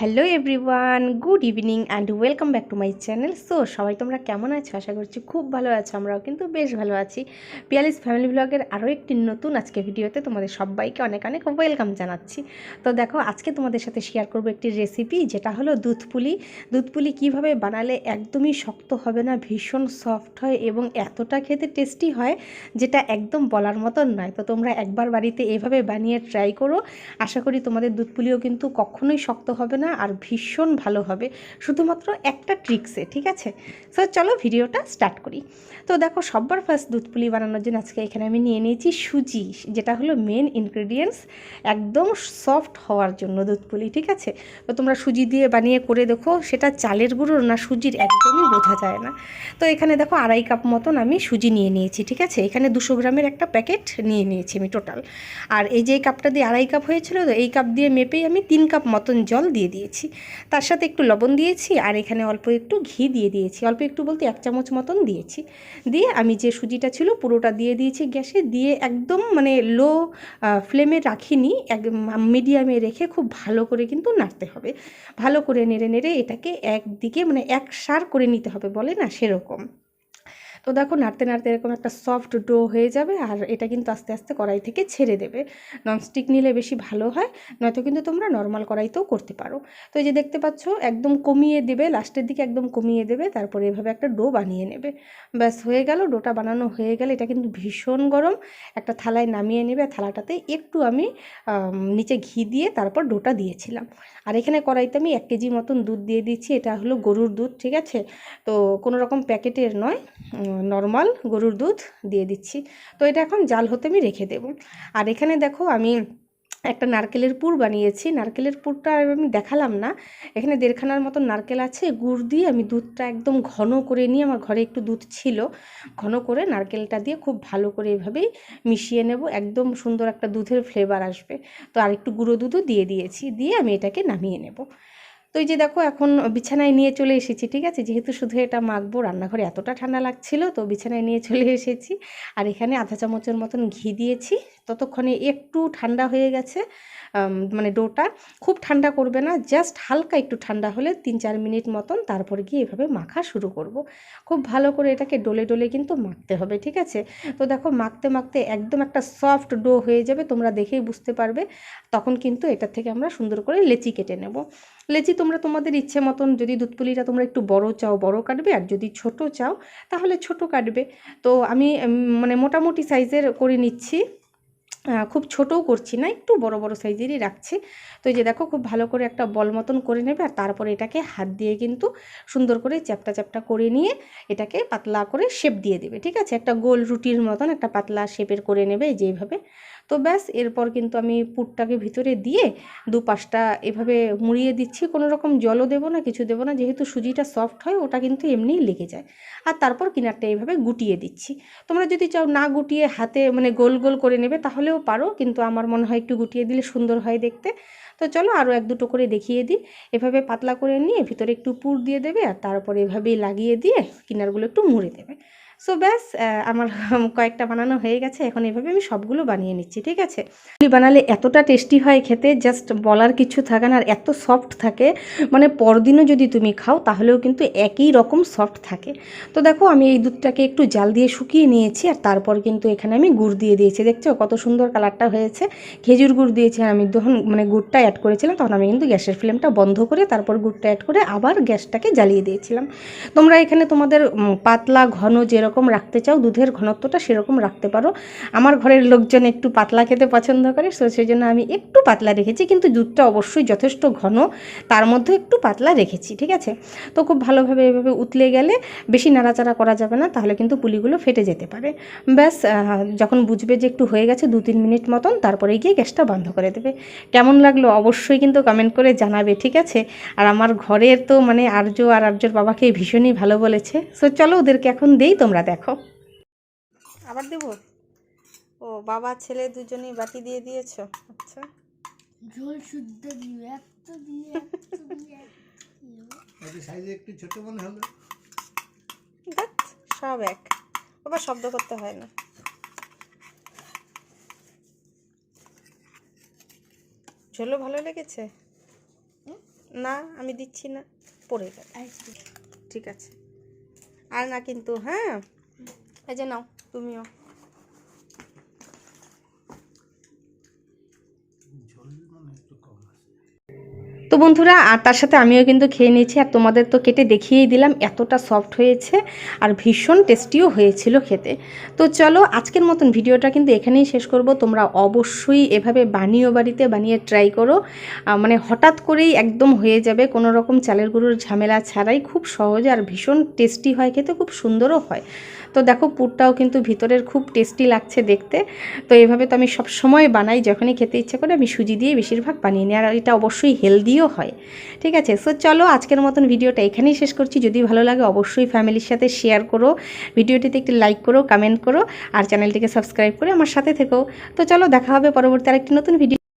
Hello everyone good evening and welcome back to my channel so সবাই তোমরা কেমন আছো? আশা করছি খুব ভালো আছো, আমরাও কিন্তু বেশ ভালো আছি। পিয়ালিস ফ্যামিলি ব্লগের আরও একটি নতুন আজকে ভিডিওতে তোমাদের সবাইকে অনেক অনেক ওয়েলকাম জানাচ্ছি। তো দেখো, আজকে তোমাদের সাথে শেয়ার করব একটি রেসিপি যেটা হলো দুধ পুলি। দুধ পুলি কীভাবে বানালে একদমই শক্ত হবে না, ভীষণ সফট হয় এবং এতটা খেতে টেস্টি হয়, যেটা একদম বলার মতন নয়। তো তোমরা একবার বাড়িতে এভাবে বানিয়ে ট্রাই করো। আশা করি তোমাদের দুধ পুলিও কিন্তু কখনোই শক্ত হবে না আর ভীষণ ভালো হবে। শুধুমাত্র একটা ট্রিক্সে ঠিক আছে? সো চলো ভিডিওটা স্টার্ট করি। তো দেখো সবার ফার্স্ট দুধ পুলি বানানোর জন্য আজকে এখানে আমি নিয়ে নিয়েছি সুজি, যেটা হলো মেন ইনগ্রেডিয়েন্টস একদম সফট হওয়ার জন্য দুধ পুলি, ঠিক আছে? তো তোমরা সুজি দিয়ে বানিয়ে করে দেখো, সেটা চালের গুঁড়োর না, সুজির একদমই বোঝা যায় না। তো এখানে দেখো, আড়াই কাপ মতন আমি সুজি নিয়ে নিয়েছি, ঠিক আছে? এখানে দুশো গ্রামের একটা প্যাকেট নিয়ে নিয়েছি আমি টোটাল আর এই যে কাপটা দিয়ে আড়াই কাপ হয়েছিল, তো এই কাপ দিয়ে মেপেই আমি তিন কাপ মতন জল দিয়ে দিয়েছি। তার সাথে একটু লবণ দিয়েছি আর এখানে অল্প একটু ঘি দিয়ে দিয়েছি। অল্প একটু বলতে এক চামচ মতন দিয়েছি। দিয়ে আমি যে সুজিটা ছিল পুরোটা দিয়ে দিয়েছি গ্যাসে। দিয়ে একদম মানে লো ফ্লেমে রাখিনি। এক মিডিয়ামে রেখে খুব ভালো করে কিন্তু নাড়তে হবে। ভালো করে নেড়ে নেড়ে এটাকে একদিকে মানে এক সার করে নিতে হবে বলে না সেরকম। তো দেখো নাড়তে নাড়তে এরকম একটা সফট ডো হয়ে যাবে আর এটা কিন্তু আস্তে আস্তে কড়াই থেকে ছেড়ে দেবে। ননস্টিক নিলে বেশি ভালো হয়, নয়তো কিন্তু তোমরা নর্মাল কড়াইতেও করতে পারো। তো এই যে দেখতে পাচ্ছ, একদম কমিয়ে দেবে লাস্টের দিকে একদম কমিয়ে দেবে, তারপরে এভাবে একটা ডো বানিয়ে নেবে। ব্যাস, হয়ে গেল ডোটা বানানো হয়ে গেলে এটা কিন্তু ভীষণ গরম। একটা থালায় নামিয়ে নেবে, থালাটাতে একটু আমি নিচে ঘি দিয়ে তারপর ডোটা দিয়েছিলাম। আর এখানে কড়াইতে আমি এক কেজি মতন দুধ দিয়ে দিচ্ছি, এটা হলো গরুর দুধ, ঠিক আছে? তো কোনো রকম প্যাকেটের নয়। নর্মাল গরুর দুধ দিয়ে দিচ্ছি। তো এটা এখন জাল হতে আমি রেখে দেব। আর এখানে দেখো আমি একটা নারকেলের পুর বানিয়েছি। নারকেলের পুরটা আমি দেখালাম না। এখানে দেড়খানার মতো নারকেল আছে। গুড় দিয়ে আমি দুধটা একদম ঘন করে নিয়ে আমার ঘরে একটু দুধ ছিল। ঘন করে নারকেলটা দিয়ে খুব ভালো করে এভাবেই মিশিয়ে নেব। একদম সুন্দর একটা দুধের ফ্লেভার আসবে। তো আর একটু গুঁড়ো দুধও দিয়ে দিয়েছি। দিয়ে আমি এটাকে নামিয়ে নেব। তো এই যে দেখো, এখন বিছানায় নিয়ে চলে এসেছি, ঠিক আছে? যেহেতু শুধু এটা মাখবো, রান্নাঘরে এতটা ঠান্ডা লাগছিল, তো বিছানায় নিয়ে চলে এসেছি। আর এখানে আধা চামচের মতন ঘি দিয়েছি ততক্ষণে একটু ঠান্ডা হয়ে গেছে মানে ডোটা। খুব ঠান্ডা করবে না, জাস্ট হালকা একটু ঠান্ডা হলে তিন চার মিনিট মতন তারপর গিয়ে এভাবে মাখা শুরু করব। খুব ভালো করে এটাকে ডলে ডলে কিন্তু মাখতে হবে, ঠিক আছে? তো দেখো, মাখতে মাখতে একদম একটা সফট ডো হয়ে যাবে, তোমরা দেখেই বুঝতে পারবে। তখন কিন্তু এটার থেকে আমরা সুন্দর করে লেচি কেটে নেব। লেচি তোমরা তোমাদের ইচ্ছে মতন, যদি দুধপুলিটা তোমরা একটু বড় চাও, বড় কাটবে, আর যদি ছোট চাও, তাহলে ছোট কাটবে। তো আমি মানে মোটামুটি সাইজের করে নিচ্ছি। খুব ছোটও করছি না, একটু বড় বড় সাইজেরই রাখছি। তো এই যে দেখো, খুব ভালো করে একটা বল মতন করে নেবে আর তারপরে এটাকে হাত দিয়ে কিন্তু সুন্দর করে চ্যাপটা চ্যাপটা করে নিয়ে এটাকে পাতলা করে শেপ দিয়ে দেবে, ঠিক আছে? একটা গোল রুটির মতন একটা পাতলা শেপের করে নেবে, এই যে এইভাবে। তো ব্যাস, এরপর কিন্তু আমি পুরটাকে ভিতরে দিয়ে দুপাশটা এভাবে মুড়িয়ে দিচ্ছি। কোনো রকম জলও দেবো না, কিছু দেবো না, যেহেতু সুজিটা সফট হয়, ওটা কিন্তু এমনিই লেগে যায়। আর তারপর কিনারটা এইভাবে গুটিয়ে দিচ্ছি। তোমরা যদি চাও না গুটিয়ে হাতে মানে গোল গোল করে নেবে, তাহলেও পারো, কিন্তু আমার মনে হয় একটু গুটিয়ে দিলে সুন্দর হয় দেখতে। তো চলো আরও এক দুটো করে দেখিয়ে দিই। এভাবে পাতলা করে নিয়ে ভিতরে একটু পুর দিয়ে দেবে, আর তারপরে এভাবেই লাগিয়ে দিয়ে কিনারগুলো একটু মুড়ে দেবে। সো ব্যাস আমার কয়েকটা বানানো হয়ে গেছে। এখন এভাবে আমি সবগুলো বানিয়ে নিচ্ছি, ঠিক আছে? পুলি বানালে এতটা টেস্টি হয় খেতে জাস্ট বলার কিছু থাকে না আর এত সফট থাকে মানে পরদিনও যদি তুমি খাও, তাহলেও কিন্তু একই রকম সফট থাকে। তো দেখো, আমি এই দুধটাকে একটু জাল দিয়ে শুকিয়ে নিয়েছি আর তারপর কিন্তু এখানে আমি গুড় দিয়ে দিয়েছি। দেখছ, কত সুন্দর কালারটা হয়েছে। খেজুর গুড় দিয়েছি, আর আমি যখন মানে গুড়টা অ্যাড করেছিলাম, তখন আমি কিন্তু গ্যাসের ফ্লেমটা বন্ধ করে তারপর গুড়টা অ্যাড করে আবার গ্যাসটাকে জ্বালিয়ে দিয়েছিলাম। তোমরা এখানে তোমাদের পাতলা, ঘন যেরকম রাখতে চাও, দুধের ঘনত্বটা সেরকম রাখতে পারো। আমার ঘরের লোকজন একটু পাতলা খেতে পছন্দ করে, সো সেই জন্য আমি একটু পাতলা রেখেছি, কিন্তু দুধটা অবশ্যই যথেষ্ট ঘন, তার মধ্যে একটু পাতলা রেখেছি, ঠিক আছে? তো খুব ভালোভাবে এভাবে উতলে গেলে বেশি নাড়াচাড়া করা যাবে না, তাহলে কিন্তু পুলিগুলো ফেটে যেতে পারে। ব্যাস যখন বুঝবে যে একটু হয়ে গেছে দু তিন মিনিট মতন, তারপরে গিয়ে গ্যাসটা বন্ধ করে দেবে। কেমন লাগল অবশ্যই কিন্তু কমেন্ট করে জানাবে, ঠিক আছে? আর আমার ঘরের তো মানে আর্য আর আর্যর বাবাকে ভীষণই ভালো বলেছে। সো চলো ওদেরকে এখন দেই, তোমরা দেখো। আবার দেবো? ও বাবা ছেলে দুজনেই বাটি দিয়ে দিয়েছ? আচ্ছা। ঝোল শুদ্ধ দিয়ে এত দিয়ে সাইজে একটু ছোট মনে হলো। দেখ সব এক। বাবা শব্দ করতে হয় না। ঝোলও ভালো লেগেছে? না আমি দিচ্ছি না। পড়ে গেল। ঠিক আছে। আর না কিন্তু হ্যাঁ? এই যে নাও তুমিও ঝোল মানে একটু কম আছে তো বন্ধুরা, আর তার সাথে আমিও কিন্তু খেয়ে নিয়েছি, আর তোমাদের তো কেটে দেখিয়েই দিলাম, এতটা সফট হয়েছে আর ভীষণ টেস্টিও হয়েছিল খেতে। তো চলো, আজকের মতন ভিডিওটা কিন্তু এখানেই শেষ করব। তোমরা অবশ্যই এভাবে বানিও বাড়িতে বানিয়ে ট্রাই করো। মানে হঠাৎ করেই একদম হয়ে যাবে, কোনো রকম চালের গুঁড়োর ঝামেলা ছাড়াই খুব সহজে আর ভীষণ টেস্টি হয়, খেতে খুব সুন্দরও হয়। তো দেখো, পুরটাও কিন্তু ভিতরের খুব টেস্টি লাগছে দেখতে। তো এভাবে তো আমি সব সময় বানাই, যখনই খেতে ইচ্ছে করে আমি সুজি দিয়ে বেশিরভাগ বানিয়ে নিই, আর এটা অবশ্যই হেলদিও হয়। ঠিক আছে? সো চলো আজকের মতন ভিডিওটা এখানেই শেষ করছি। যদি ভালো লাগে অবশ্যই ফ্যামিলির সাথে শেয়ার করো, ভিডিওটিতে একটি লাইক করো কমেন্ট করো, আর চ্যানেলটিকে সাবস্ক্রাইব করে আমার সাথে থেকো। তো চলো দেখা হবে পরবর্তী আরেকটি নতুন ভিডিও